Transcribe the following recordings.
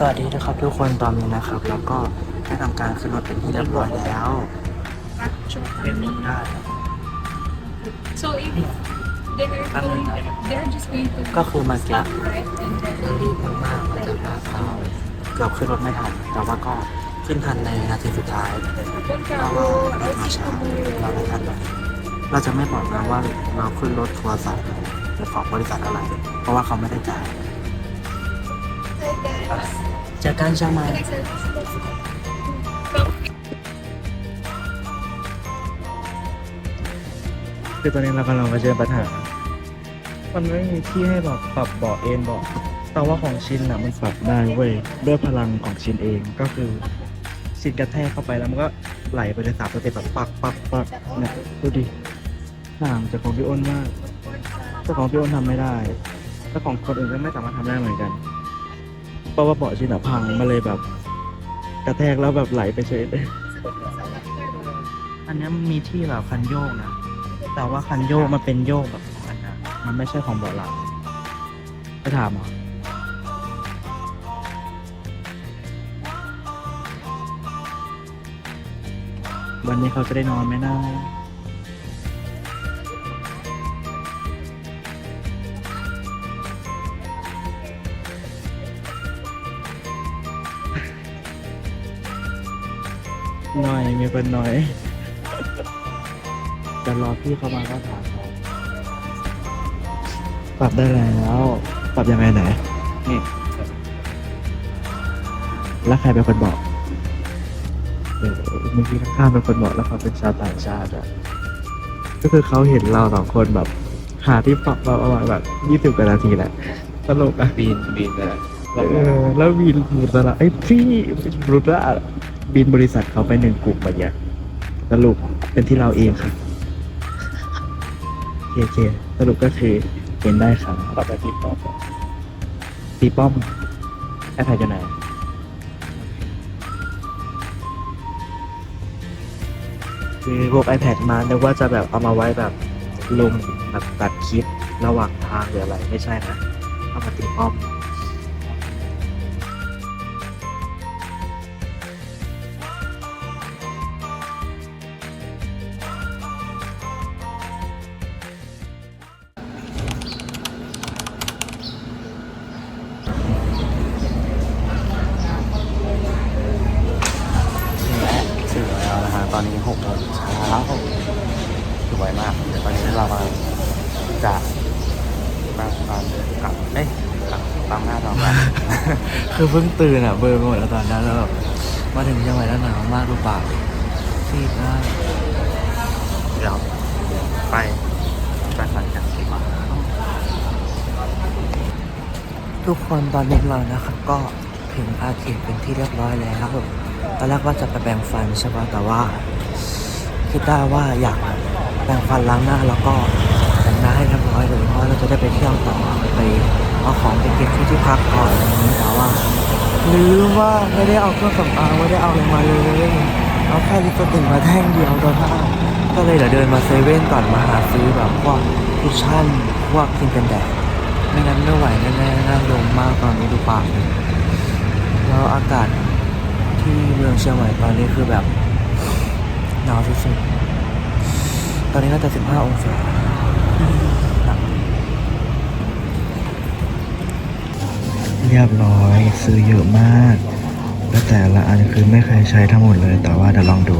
สวัสดีนะครับทุกคนตอนนี้นะครับแล้วก็ได้ทำการขึ้นรถเป็นที่เรียบร้อยแล้วเป็นรถได้ So if they're going, they're just going to ก็คือเมาเก็บ right and then รีบมากๆมาจากลาดพร้าวเกือบขึ้นรถไม่ทัน แต่ว่าก็ขึ้นทันในนาทีสุดท้ายเพราะว่าเรามาช้าเราไม่ทันเลยเราจะไม่บอกนะว่าเราขึ้นรถทัวร์สายไหนหรือของบริษัทอะไร เพราะว่าเขาไม่ได้จ่ายเจากการช่างม้คือตอนนี้เรากำลังมาเจอปัญหา มันไม่มีที่ให้แบบปรับเบาะเอนเบาะแต่ว่าของชินอะมันปรับได้เว้ยด้วยพลังของชินเองก็คือชินกระแทกเข้าไปแล้วมันก็ไหลไปเลยสามสเต็ปแบบปักปักปักเนี่ยดูดิห่างจากของพี่อ้นมากแต่ของพี่อ้นทำไม่ได้แต่ของคนอื่นก็ไม่สามารถทำได้เหมือนกัน ราะว่าเบาะชินอะพังมาเลยแบบ กระแทกแล้วแบบไหลไปเฉยเลยอันนี้มันมีที่แบบคันโยกนะ แต่ว่าคันโยกมันเป็นโยกแบบของอันนะมันไม่ใช่ของเบาะหลังไปถามเหรอวันนี้เขาจะได้นอนไหมนะ หน่อยมีคนหน่อยจะรอพี่เขามาก็ถามเขาปรับได้แล้วปรับยังไงไหน นี่แล้วใครเป็นคนบอกเออเมื่อกี้ข้างๆเป็นคนบอกแล้วเขาเป็นชาวต่างชาติอะก็คือเขาเห็นเราสองคนแบบ หาที่ปรับเราประมาณแบบยี่สิบกว่านาทีแหละตลกอะ บีนบีนเลย เออแล้วบินบุตระไอ้ยพี่บุตระ บินบริษัทเขาไปหนึ่งกลุ่มแบบเนี้ยสรุปเป็นที่เราเองครับโอเคโอเคสรุปก็คือเป็นได้ครับปรับไปที่ป๊อปตีป้อมไอ้ไผ่จะไหนคือพวก iPad มานึกว่าจะแบบเอามาไว้แบบลงแบบตัดคลิประหว่างทางหรืออะไรไม่ใช่นะเอามาตีป้อม เพิ่งตื่นอะเบอร์ไปหมดแล้วตอนนั้นแล้วแบบมาถึงเชียงใหม่แล้วหนาวมากหรือเปล่าซีดมากเดี๋ยวไปไปฝันกันดีกว่าทุกคนตอนนี้เรานะครับ ก็ถึงอาเขตเป็นที่เรียบร้อยแล้วตอนแรกว่าจะไปแปรงฟันใช่ป่ะแต่ว่า คิดได้ว่าอยากแปรงฟันล้างหน้าแล้วก็แต่งหน้าให้เรียบร้อยเลยเพราะเราจะได้ไปเที่ยวต่อไป เอาของไปเก็บที่ที่พักก่อนอะไรอย่างนี้แต่ว่าลืมว่าไม่ได้เอาเครื่องสำอางไม่ได้เอาอะไรมาเลยเอาแค่ลิปสติกมาแท่งเดียวตัวผ้าก็เลยเดี๋ยวเดินมาเซเว่นก่อนมาหาซื้อแบบพวกคุชชั่นพวกครีมกันแดดไม่งั้นไม่ไหวแน่ๆน่าลมมากตอนนี้ดูปากเลยแล้วอากาศที่เมืองเชียงใหม่ตอนนี้คือแบบหนาวสุดๆตอนนี้น่าจะ 15 องศา เรียบร้อย ซื้อเยอะมาก และแต่ละอันคือไม่เคยใช้ทั้งหมดเลย แต่ว่าเดี๋ยวลองดู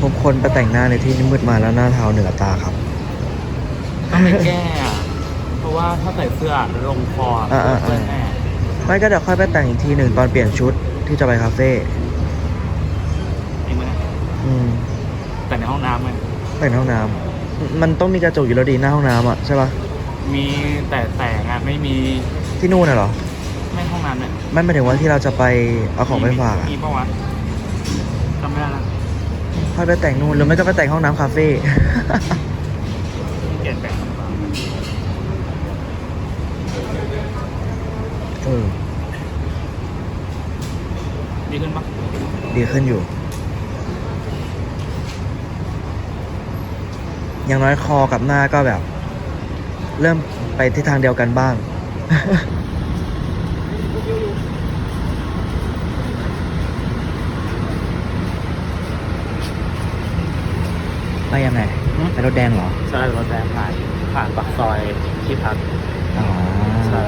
ผมคนไปแต่งหน้าในที่มืดมาแล้วหน้าเทาเหนือตาครับ ต้องไม่แก้อะเพราะว่าถ้าใส่เสื้อลงคออ่าอ่าอ่าเปื้อนแน่ไม่ก็เดี๋ยวค่อยไปแต่งอีกทีหนึ่งตอนเปลี่ยนชุดที่จะไปคาเฟ่ จริงไหมอืม แต่ในห้องน้ำมันแต่งในห้องน้ำมันต้องมีกระจกอยู่แล้วดีหน้าห้องน้ำอะใช่ปะมีแต่แต่งานไม่มีที่นู่นน่ะเหรอไม่ห้องน้ำเนี่ยไม่หมายถึงว่าที่เราจะไปเอาของไปฝากอะมีปะวะจำไม่ได้ละค่อยไปแต่งนู่นหรือไม่ก็ไปแต่งห้องน้ำคาเฟ่เปลี่ยนแปลงหรือเปล่าเออดีขึ้นปะดีขึ้นอยู่ อย่างน้อยคอกับหน้าก็แบบ เริ่มไปทิศทางเดียวกันบ้าง ไปยังไงไปรถแดงเหรอ ใช่รถแดงผ่านผ่านปากซอยที่พักอ๋อใช่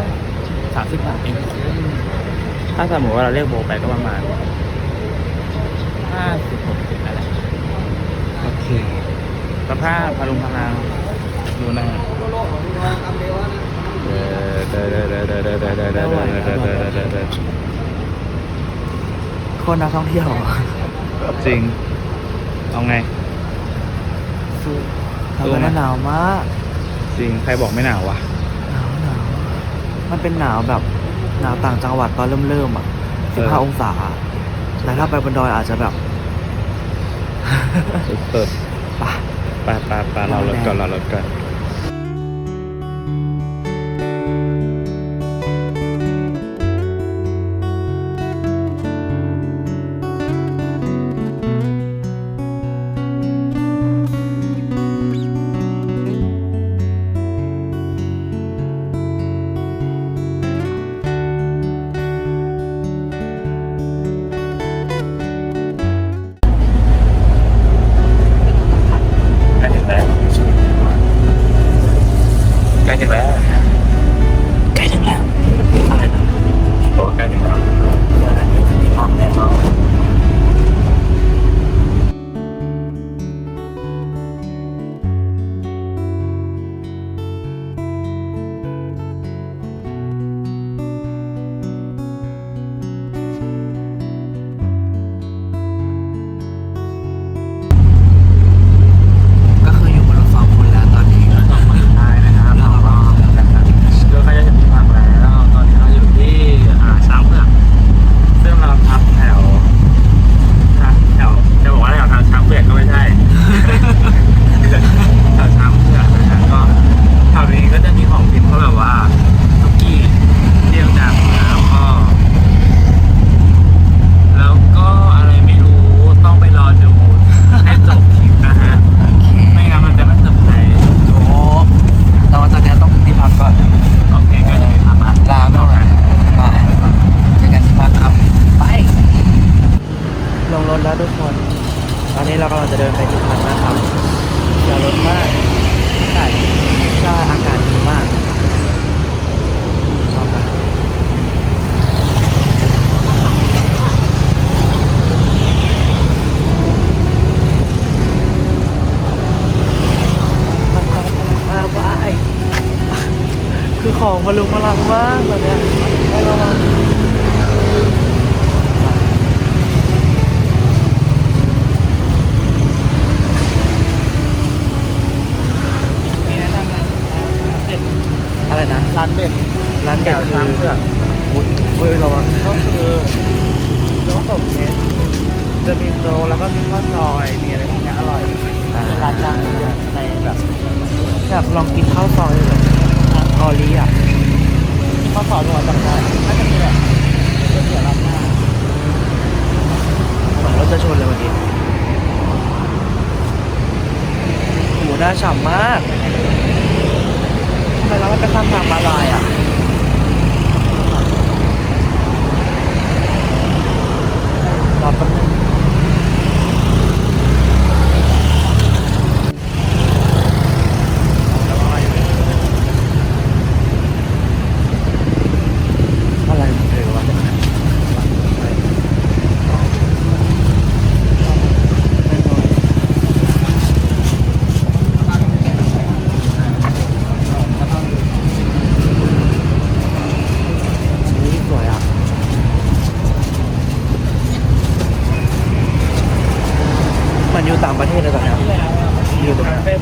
สามสิบบาทเอง ถ้าสมมติว่าเราเรียกโบไปก็ประมาณห้าสิบหกสิบนั่นแหละโอเค สภาพพลุงพลังดูนะคนนักท่องเที่ยว จริง เอาไงสู้ทำไมหนาวมาก จริง ใครบอกไม่หนาววะ หนาวหนาว มันเป็นหนาวแบบหนาวต่างจังหวัดตอนเริ่มเริ่มอะสิบห้าองศา แต่ถ้าไปบนดอยอาจจะแบบ เปิดปะ ๆไปไปไปเรารถก่อนเรารถก่อน มากใช่ใช่อากาศดีมากชอบมากมาไปคือของพลุงพลังมากแบบเนี้ยให้ระวังมีแนะนำร้านเด็ด อะไรนะ ร้านเด็ด ร้าน แถ เด็ดวคืช้างอเผือกอุ้ยอุ้ยระวังก็คือน้ำตกเนี่ยจะมีโรแล้วก็มีข้าวซอยมีอะไรพวกเนี้ยอร่อยร้านดังในแบบอยากลองกินข้าวซอยแบบออลีอะข้าวซอยจังหวัดจันทร์น่าจะมีแหละจะเสียร้านหน้าเหมือนรถจะชนเลยวันนี้หมูน่าฉ่ำมากทำไมเราไม่ไปข้ามทางมาลายอะ പറഞ്ഞത്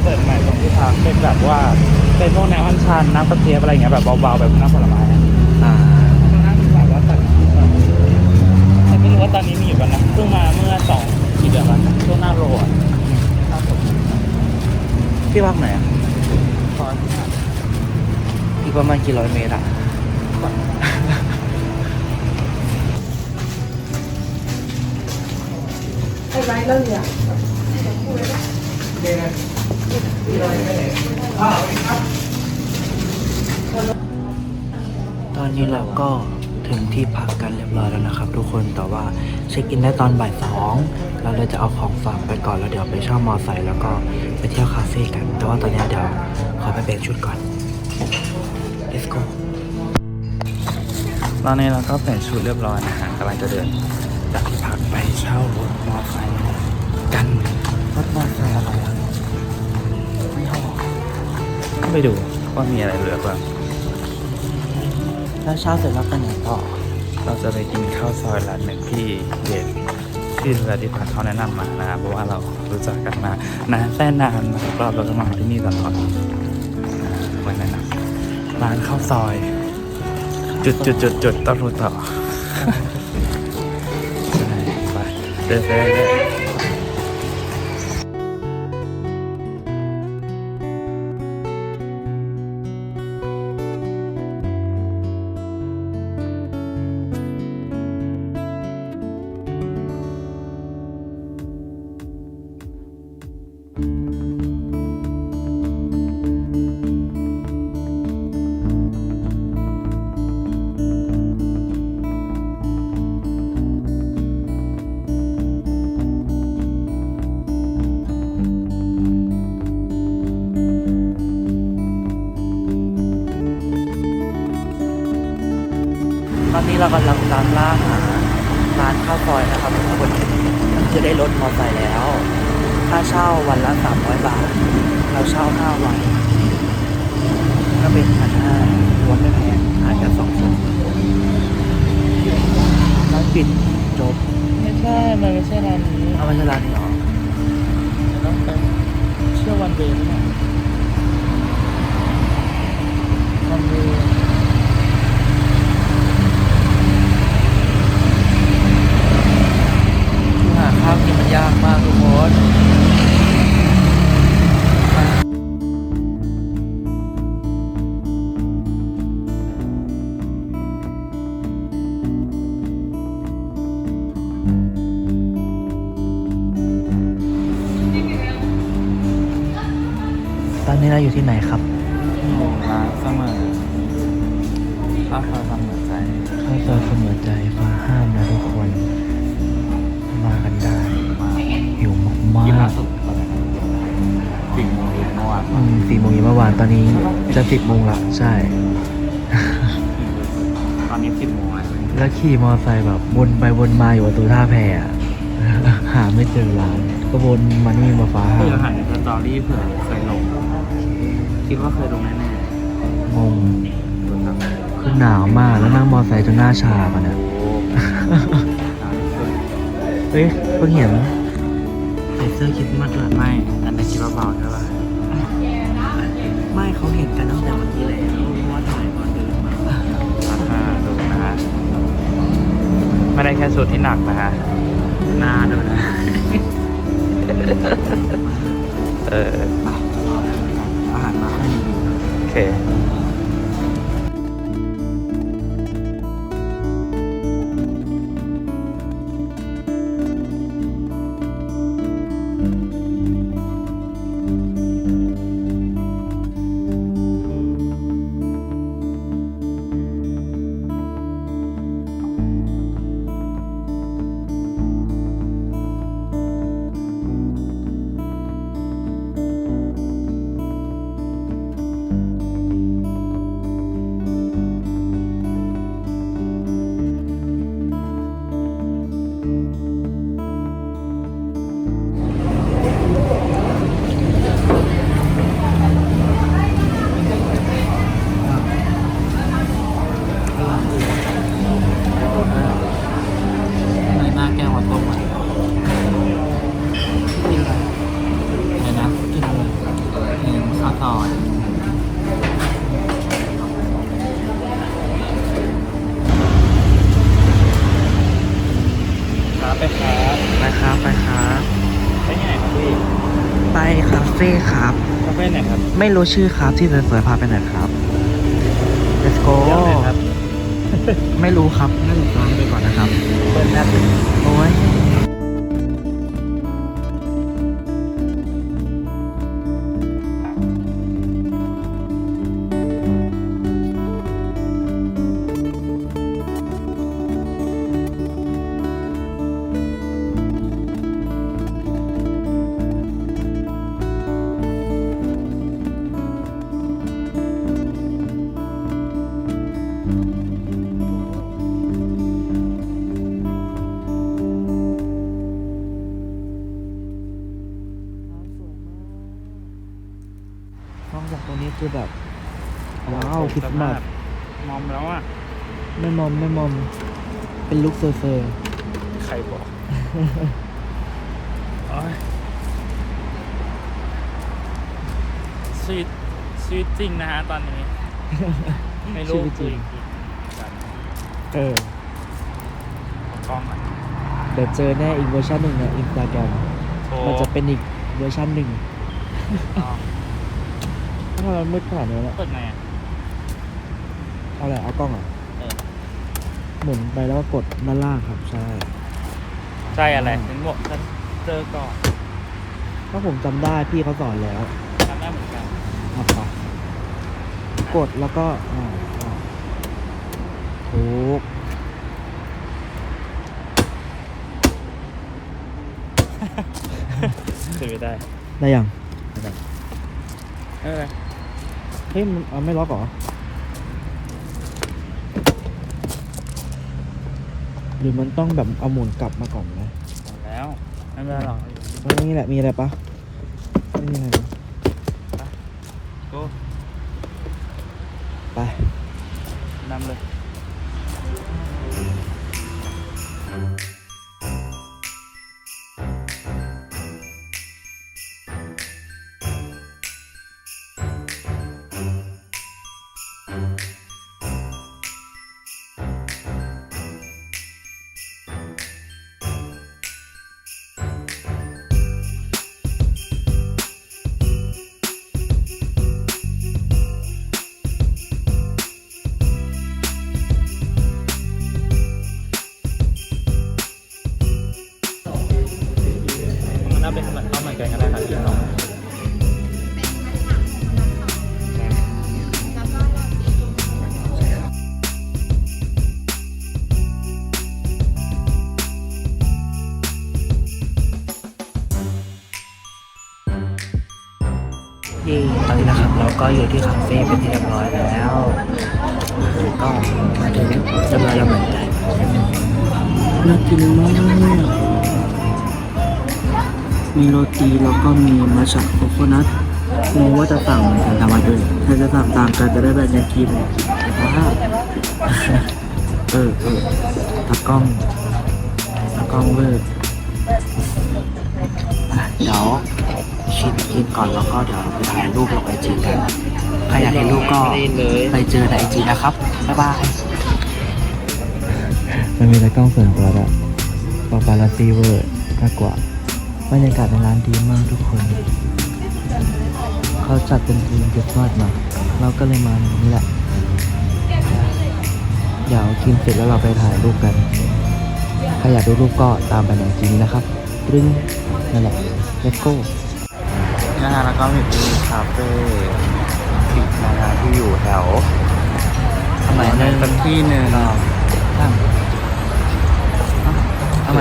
เฟ่เปิดใหม่ตรงที่พักเป็นแบบว่าเป็นพวกแนวอันชันน้ำกระเทียมอะไรอย่างเงี้ยแบบเบาๆแบบน้ำผลไม้อะอ่านั่งแบบว่าตัดแต่ไม่รู้ว่าตอนนี้มีอยู่กันนะเพิ่งมาเมื่อสองกี่เดือนแล้วช่วงหน้าโรอะที่พักไหนอะตอนอีกประมาณกี่ร้อยเมตรอะไอ้ไรแล้วเนี่ยเตอนนี้เราก็ถึงที่พักกันเรียบร้อยแล้วนะครับ ทุกคนแต่ว่าเช็คอินได้ตอนบ่ายสองเราเลยจะเอาของฝากไปก่อนแล้วเดี๋ยวไปเช่ามอไซค์แล้วก็ไปเที่ยวคาเฟ่กัน แต่ว่าตอนนี้เดี๋ยวขอไปเปลี่ยนชุดก่อน let's go ตอนนี้เราก็เปลี่ยนชุดเรียบร้อยนะฮะกำลังจะเดินจากที่พักไปเช่ารถมอไซค์กันรถมอไซค์อะไรอะไม่หอก็ ไปดูว่ามีอะไรเหลือบ้างแล้วเช้าเสร็จแล้วไปไหนต่อ เราจะไปกินข้าวซอยร้านหนึ่งที่เด็ดที่เรือที่พักเขาแนะนำมานะครับเพราะว่าเรารู้จักกันมานานแสนนานนะครับรอบเราก็มาที่นี่ตลอดนะวันแนะนำร้านข้าวซอย จุดจุดจุดจุดต้องรู้ต่อใช่ไปเดินไป เรากำลังตามล่าหาร้านข้าวซอยนะครับทุกคนจะได้ลดมอไซค์แล้ว ค่าเช่าวันละ 300 บาท เราเช่า 5 วัน ก็เป็นพันห้ารวมไม่แพงอาจจะสองคนร้านปิดจบ ไม่ใช่ มันไม่ใช่ร้านนี้เอามาใช่ร้านนี้เหรอต้องไปเชื่อวันเวย์ไหมเนี่ยวันเวย์ ขี่มอไซค์แบบวนไปวนมาอยู่ประตูท่าแพอะหาไม่เจอร้านก็วนมานี่มาฟ้าเพื่ห้าอมหันในสตอรี่เผื่อเคยลง คิดว่าเคยลงแน่งงๆดูครับคือหนาวมากแล้วนั่งมอไซค์จนหน้าชาปะเนี่ยโอ้ร้านสวยเฮ้ยเพิ่งเห็นใส่เสื้อคริดมัดด้วยไม่ อันนี้คิดว่าเบาใช่ป่ะไม่เขาเห็นกันตั้งแต่เมื่อกี้แล้ว ไม่ได้แค่ชุดที่หนักนะฮะหน้าด้วยนะ เอออาหารมาให้ดูโอเค ฟ่ครับ คาเฟ่ไหนครับไม่รู้ชื่อครับที่สวยๆพาไปหน่อยครับ let's go เที่ยวไหนครับไม่รู้ครับน่าจะฟังไปก่อนนะครับ เปิดแอปโอ้ย ว้าวคริสต์มาสมอมแล้วอะ ไม่มอมไม่มอม เป็นลุคเซอร์เซอร์ใครบอกโอ้ยชีวิตชีวิตจริงนะฮะตอนนี้ ไม่รู้คุยกันเออกล้องอะเดี๋ยวเจอแน่อีกเวอร์ชันหนึ่งในอินสตาแกรมโทรมันจะเป็นอีกเวอร์ชันหนึ่งอ๋อถ้าเรามืดขนาดนี้แล้วเปิดไงอะ เอาอะไรเอากล้องเหรอะเออ หมุนไปแล้วก็กดด้านล่างครับใช่ใช่อะไรฉันบอกฉันเจอก่อนถ้าผมจำได้พี่เขาสอนแล้วจำได้เหมือนกันครับปะกดแล้วก็อ่าอ่าถูกเจอไม่ได้ได้ยัง เออเฮ้ยมันเอาไม่ล็อกเหรอ หรือมันต้องแบบเอาหมุนกลับมาก่อนนะหมดแล้วไม่เป็นไรหรอกมันนี่แหละมีอะไรปะไม่มีอะไรนะกูไปนำเลย ที่คาเฟ่เป็นที่เรียบร้อยแล้วก็มาถึงเรียบร้อยแล้วเหมือนกันน่ากินมากมีโรตีแล้วก็มีมัชฉะโคโคนัทไม่รู้ว่าจะสั่งเหมือนกันทำไมด้วยถ้าจะสั่งตางกันจะได้แบบยังกินว้าเออเออตากล้องตากล้องเวอร์ เดี๋ยวชิมกินก่อนแล้วก็เดี๋ยวเราไปถ่ายรูปลงไอจีกันใครอยากเห็นรูปก็ไปเจอในไอจีนะครับบ๊ายบายมันมีแต่กล้องส่วนตัวแล้วปาปาลาซีเวอร์มากกว่าบรรยากาศในร้านดีมากทุกคน เขาจัดเป็นทีมคริสต์มาสมา เราก็เลยมาอย่างนี้แหละ เดี๋ยวกินเสร็จแล้วเราไปถ่ายรูปกัน ใครอยากดูรูปก็ตามไปในไอจีนี้นะครับตรึงนั่นแหละ let's go นะฮะแล้วก็มีคาเฟ่ปิดนะฮะที่อยู่แถวทำไมในไม่สักที่หนึ่งเราตั้งทำไม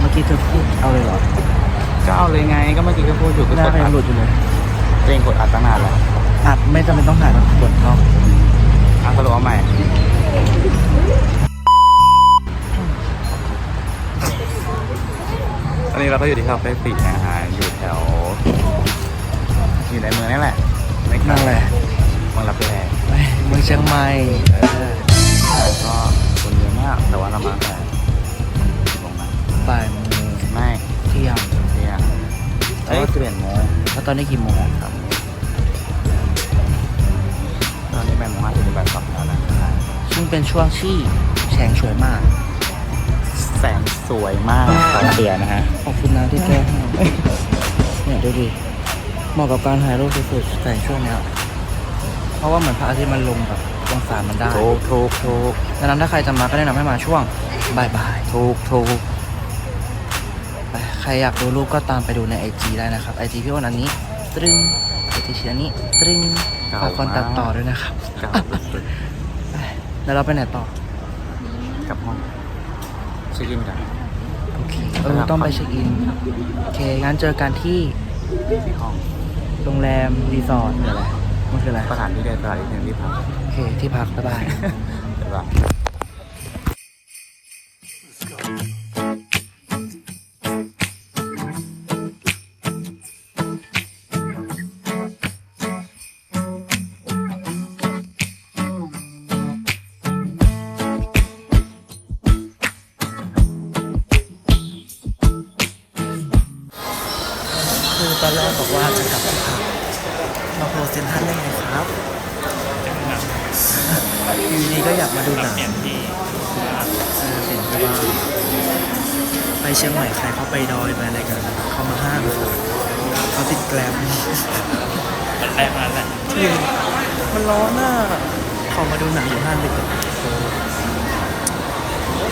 เมื่อกี้เธอพูดเอาเลยเหรอ ก็เอาเลยไง ก็เมื่อกี้ก็พูดอยู่ก็หน้ากดก็อัยังดหลุดอยู่เลยตัวเองกดอัดตั้งนานแล้วอัดไม่จำเป็นต้องถ่ายแบบกดเขาอะก็รู้ว่าใหม่ตอนนี้เราก็อยู่ที่คาเฟ่ปิดนะฮะอยู่แถว อยู่ในเมืองนี่แหละไม่ไกลนั่นแหละเมืองรับแลเมืองเชียงใหม่เออก็คนเยอะมากแต่ว่าเรามาแต่กี่โมงนะบ่ายโมงไม่เที่ยงเที่ยงเอ้ยเปลี่ยนโมงแล้วตอนนี้กี่โมงครับตอนนี้แปดโมงห้าสิบแปดสับแล้วนะซึ่งเป็นช่วงที่แสงสวยมาก แสงสวยมากตาเสียนะฮะขอบคุณนะที่แก้ให้เนี่ยดูดิเห มาะกับการถ่ายรูปสุดๆแสงช่วงเนี้ยเพราะว่าเหมือนพระอาทิตย์มันลงแบบองศามันได้ถูกถูกถูกดังนั้นถ้าใครจะมาก็แนะนำให้มาช่วงบ่ายๆถูกถูกไปใครอยากดูรูปก็ตามไปดูในไอจีได้นะครับไอจีพี่อ้นอันนี้ ตรึงไอจีชีอันนี้ ตรึงฝากคนตัดต่อด้วยนะครับเก่าสุดไปแล้วเราไปไหนต่อๆกลับห้องเช็คอินกันโอเคเออต้องไปเช็คอินโอเคงั้นเจอกันที่ที่ห้อง โรงแรมรีสอร์ทหรืออะไรมันคืออะไรสถานที่ใดสถานที่หนึ่งที่พักโอเคที่พักบ๊ายบายเดี๋ยวว่า เซนทรันได้ไงครับอยู่ดีก็อยากมาดูหนังเปลี่ยนที่เออเปลี่ยนที่บ้านไปเชียงใหม่ใครเขาไปดอยไปอะไรกันเขามาห้ามเขาติดแกลมมันแรกมาแล้วจริงมันร้อนอะเขามาดูหนังอยู่ห้างดึกอะ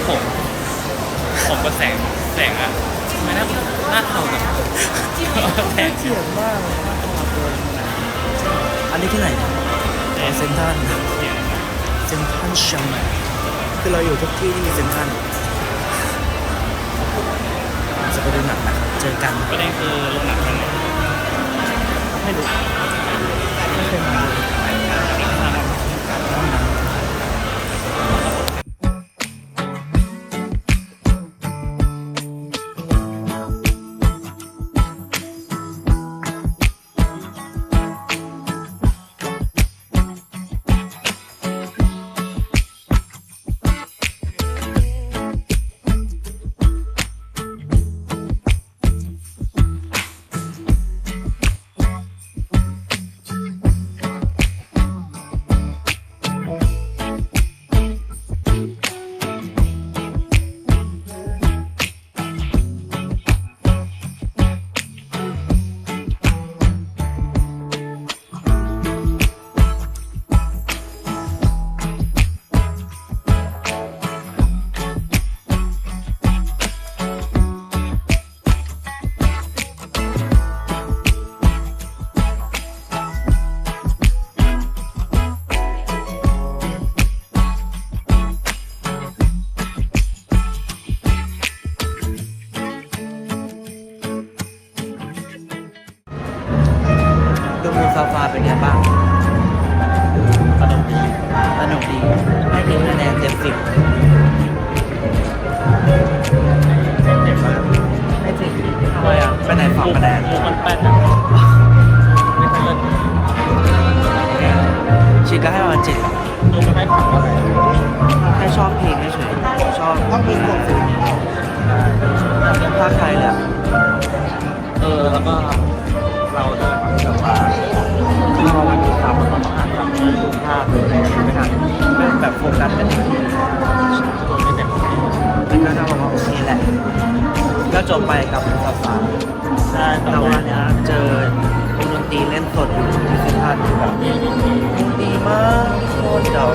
ผมผมก็แสงแสงอะไม่น่าหน้าเท่ากับแสงเขียนมากเลย อันนี้ที่ไหนครับอ๋อเซนทรันเซนทรันเชียงใหม่คือเราอยู่ทุกที่ที่มีเซนทรันจะไปดูหนังนะครับเจอกันประเด็นคือโรงหนังมันไม่รู้ไม่ จบไปกับมูซาฟาใช่แต่ว่าเนี้ยเจอวงดนตรีเล่นสดอยู่ที่เซ็นทรัลแบบดีมากโคตรเดี๋ยว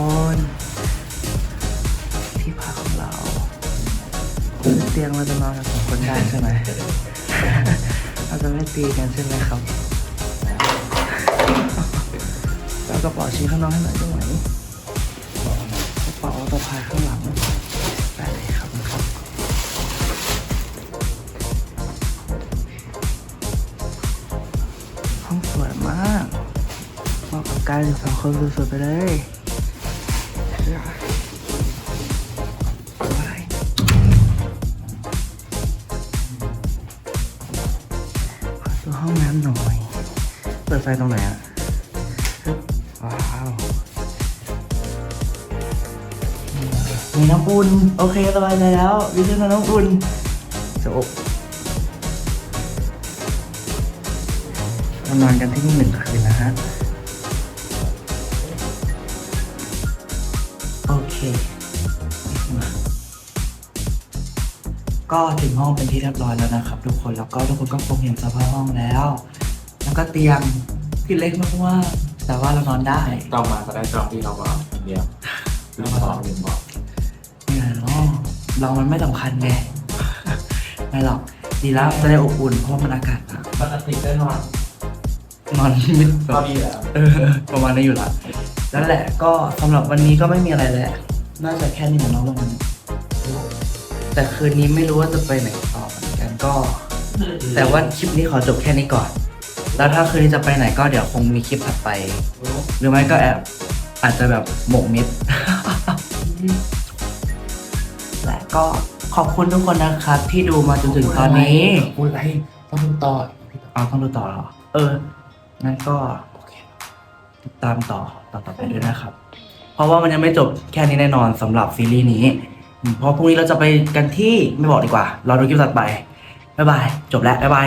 คนที่พักของเราเตียงเราจะนอนกันสองคนได้ใช่ไหมเราจะไม่ตีกันใช่ไหมครับแล้วกระเป๋าชี้ข้างนอกให้หน่อยได้ไหมกระเป๋าสะพายข้างหลังได้เลยครับครับห้องสวยมากเหมาะกับการอยู่สองคนสุดๆไปเลย อุ่น โอเคสบายใจแล้ววิธีน้ำอุ่นจะอบมานอนกันที่นี่หนึ่งคืนนะฮะ โอเคมาก็ถึงห้องเป็นที่เรียบร้อยแล้วนะครับ ทุกคน แล้วก็ทุกคนก็คงเห็นสภาพห้องแล้ว แล้วก็เตียงที่เล็กมากๆแต่ว่าเรานอนได้จองมาก็ได้จองที่เราก็เดียวลืมบอกลืมบอกเนี่ยเนาะ เรามันไม่สำคัญไง ไม่หรอก ดีแล้วจะได้อบอุ่นเพราะว่ามันอากาศหนาวปกติได้นอนนอนมิดก็ดีแล้วเออประมาณนี้อยู่ละนั่นแหละก็สำหรับวันนี้ก็ไม่มีอะไรแล้วน่าจะแค่นี้เหมือนน้องลงแต่คืนนี้ไม่รู้ว่าจะไปไหนต่อเหมือนกันก็ แต่ว่าคลิปนี้ขอจบแค่นี้ก่อน แล้วถ้าคืนนี้จะไปไหนก็เดี๋ยวคงมีคลิปถัดไป หรือไม่ก็แอบอาจจะแบบหมกมิด และก็ขอบคุณทุกคนนะครับ ที่ดูมาจนถึงตอนนี้พูดอะไรต้องดูต่อเอาต้องดูต่อเหรอ เออ งั้นก็โอเคติดตามต่อต่อต่อไปด้วยนะครับ เพราะว่ามันยังไม่จบแค่นี้แน่นอนสำหรับซีรีส์นี้อืมเพราะพรุ่งนี้เราจะไปกันที่ไม่บอกดีกว่า เราดูคลิปตัดไป บ๊ายบาย จบแล้ว บ๊ายบาย